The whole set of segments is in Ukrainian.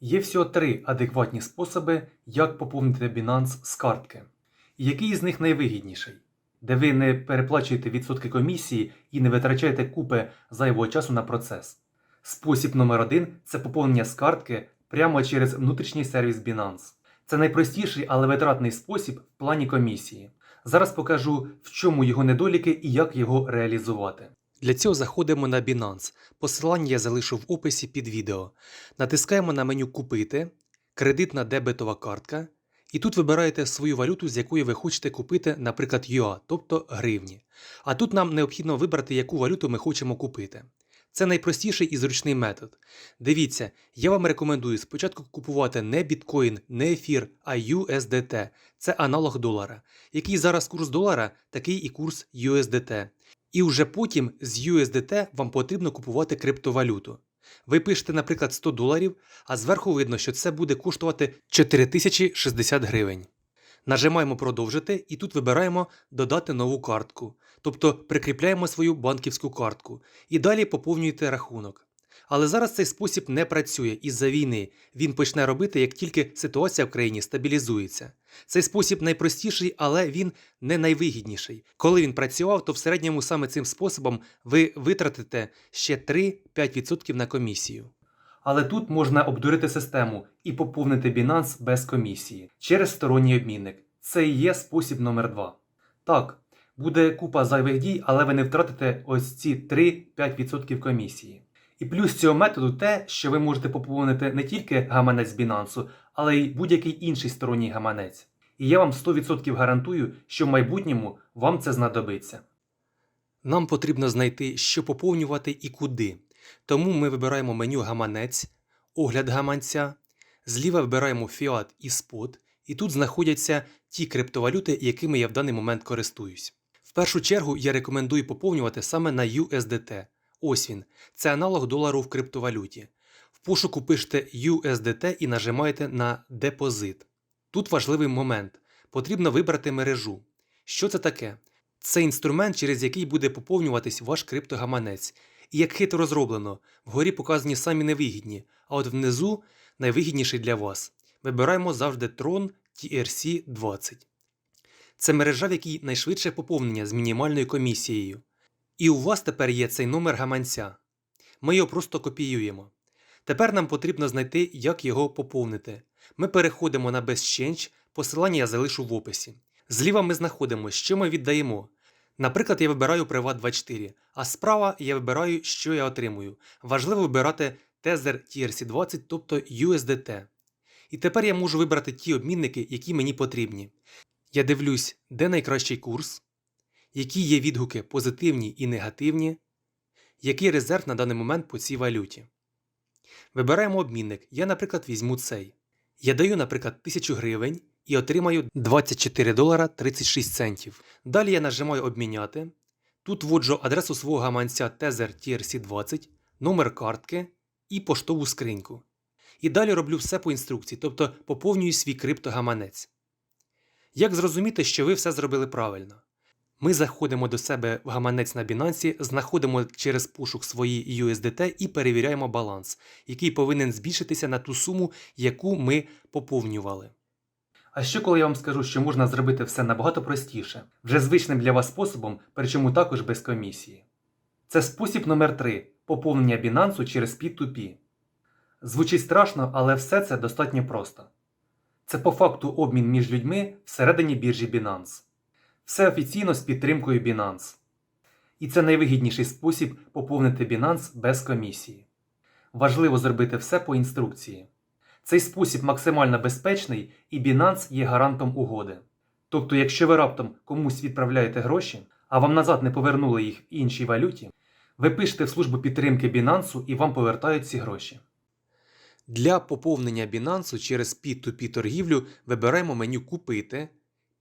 Є всього три адекватні способи, як поповнити Binance з картки. Який з них найвигідніший, де ви не переплачуєте відсотки комісії і не витрачаєте купи зайвого часу на процес. Спосіб номер один це поповнення з картки прямо через внутрішній сервіс Binance. Це найпростіший, але витратний спосіб в плані комісії. Зараз покажу, в чому його недоліки і як його реалізувати. Для цього заходимо на Binance. Посилання я залишу в описі під відео. Натискаємо на меню Купити, кредитна дебетова картка, і тут вибираєте свою валюту, з якої ви хочете купити, наприклад, UA, тобто гривні. А тут нам необхідно вибрати, яку валюту ми хочемо купити. Це найпростіший і зручний метод. Дивіться, я вам рекомендую спочатку купувати не біткоін, не ефір, а USDT. Це аналог долара. Який зараз курс долара, такий і курс USDT. І вже потім з USDT вам потрібно купувати криптовалюту. Ви пишете, наприклад, 100 доларів, а зверху видно, що це буде коштувати 4060 гривень. Нажимаємо продовжити і тут вибираємо додати нову картку, тобто прикріпляємо свою банківську картку і далі поповнюєте рахунок. Але зараз цей спосіб не працює із-за війни. Він почне робити, як тільки ситуація в країні стабілізується. Цей спосіб найпростіший, але він не найвигідніший. Коли він працював, то в середньому саме цим способом ви витратите ще 3-5% на комісію. Але тут можна обдурити систему і поповнити Binance без комісії через сторонній обмінник. Це і є спосіб номер 2 Так, буде купа зайвих дій, але ви не втратите ось ці 3-5% комісії. І плюс цього методу те, що ви можете поповнити не тільки гаманець Binance, але й будь-який інший сторонній гаманець. І я вам 100% гарантую, що в майбутньому вам це знадобиться. Нам потрібно знайти, що поповнювати і куди. Тому ми вибираємо меню гаманець, огляд гаманця, зліва вибираємо фіат і спот, і тут знаходяться ті криптовалюти, якими я в даний момент користуюсь. В першу чергу я рекомендую поповнювати саме на USDT. Ось він. Це аналог долару в криптовалюті. В пошуку пишете USDT і нажимаєте на депозит. Тут важливий момент. Потрібно вибрати мережу. Що це таке? Це інструмент, через який буде поповнюватись ваш криптогаманець. І як хитро зроблено, вгорі показані самі невигідні, а от внизу найвигідніший для вас. Вибираємо завжди Tron TRC20. Це мережа, в якій найшвидше поповнення з мінімальною комісією. І у вас тепер є цей номер гаманця. Ми його просто копіюємо. Тепер нам потрібно знайти, як його поповнити. Ми переходимо на BestChange, посилання я залишу в описі. Зліва ми знаходимо, що ми віддаємо. Наприклад, я вибираю Privat24, а справа я вибираю, що я отримую. Важливо вибирати Tether TRC20, тобто USDT. І тепер я можу вибрати ті обмінники, які мені потрібні. Я дивлюсь, де найкращий курс, які є відгуки позитивні і негативні, який резерв на даний момент по цій валюті. Вибираємо обмінник. Я, наприклад, візьму цей. Я даю, наприклад, 1000 гривень і отримаю 24 долара 36 центів. Далі я нажимаю обміняти. Тут вводжу адресу свого гаманця Tether TRC20, номер картки і поштову скриньку. І далі роблю все по інструкції, тобто поповнюю свій криптогаманець. Як зрозуміти, що ви все зробили правильно? Ми заходимо до себе в гаманець на Binance, знаходимо через пошук свої USDT і перевіряємо баланс, який повинен збільшитися на ту суму, яку ми поповнювали. А що коли я вам скажу, що можна зробити все набагато простіше, вже звичним для вас способом, причому також без комісії? Це спосіб номер 3 поповнення Binance через P2P. Звучить страшно, але все це достатньо просто. Це по факту обмін між людьми всередині біржі Binance. Все офіційно з підтримкою Binance. І це найвигідніший спосіб поповнити Binance без комісії. Важливо зробити все по інструкції. Цей спосіб максимально безпечний і Binance є гарантом угоди. Тобто, якщо ви раптом комусь відправляєте гроші, а вам назад не повернули їх в іншій валюті, ви пишете в службу підтримки Binance і вам повертають ці гроші. Для поповнення Binance через P2P торгівлю вибираємо меню Купити,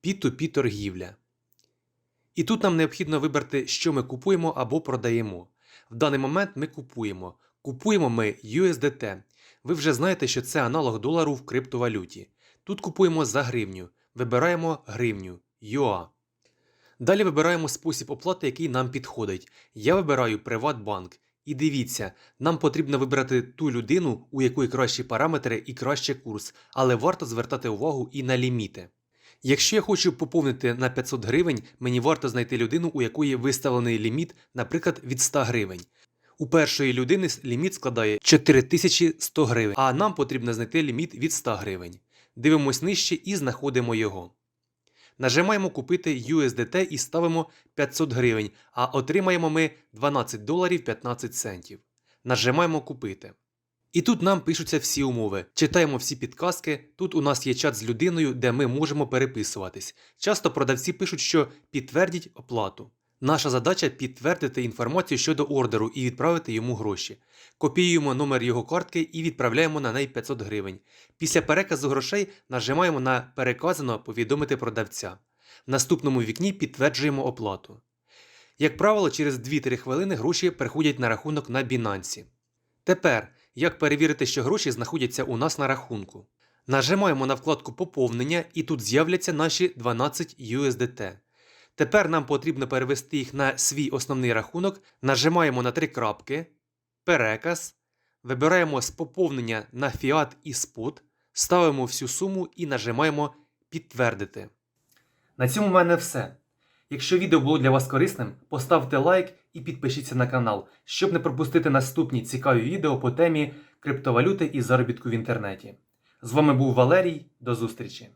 P2P торгівля. І тут нам необхідно вибрати, що ми купуємо або продаємо. В даний момент ми купуємо. Купуємо ми USDT. Ви вже знаєте, що це аналог долару в криптовалюті. Тут купуємо за гривню. Вибираємо гривню UA. Далі вибираємо спосіб оплати, який нам підходить. Я вибираю Приватбанк І дивіться, нам потрібно вибрати ту людину, у якої кращі параметри і краще курс, але варто звертати увагу і на ліміти. Якщо я хочу поповнити на 500 гривень, мені варто знайти людину, у якої виставлений ліміт, наприклад, від 100 гривень. У першої людини ліміт складає 4100 гривень, а нам потрібно знайти ліміт від 100 гривень. Дивимось нижче і знаходимо його. Нажимаємо купити USDT і ставимо 500 гривень, а отримаємо ми 12 доларів 15 центів. Нажимаємо купити. І тут нам пишуться всі умови. Читаємо всі підказки. Тут у нас є чат з людиною, де ми можемо переписуватись. Часто продавці пишуть, що підтвердіть оплату. Наша задача підтвердити інформацію щодо ордеру і відправити йому гроші. Копіюємо номер його картки і відправляємо на неї 500 гривень. Після переказу грошей нажимаємо на переказано повідомити продавця. В наступному вікні підтверджуємо оплату. Як правило, через 2-3 хвилини гроші приходять на рахунок на Binance. Тепер, як перевірити, що гроші знаходяться у нас на рахунку? Нажимаємо на вкладку Поповнення і тут з'являться наші 12 USDT. Тепер нам потрібно перевести їх на свій основний рахунок, нажимаємо на три крапки, переказ, вибираємо з поповнення на фіат і спот, ставимо всю суму і нажимаємо Підтвердити. На цьому в мене все. Якщо відео було для вас корисним, поставте лайк і підпишіться на канал, щоб не пропустити наступні цікаві відео по темі криптовалюти і заробітку в інтернеті. З вами був Валерій. До зустрічі!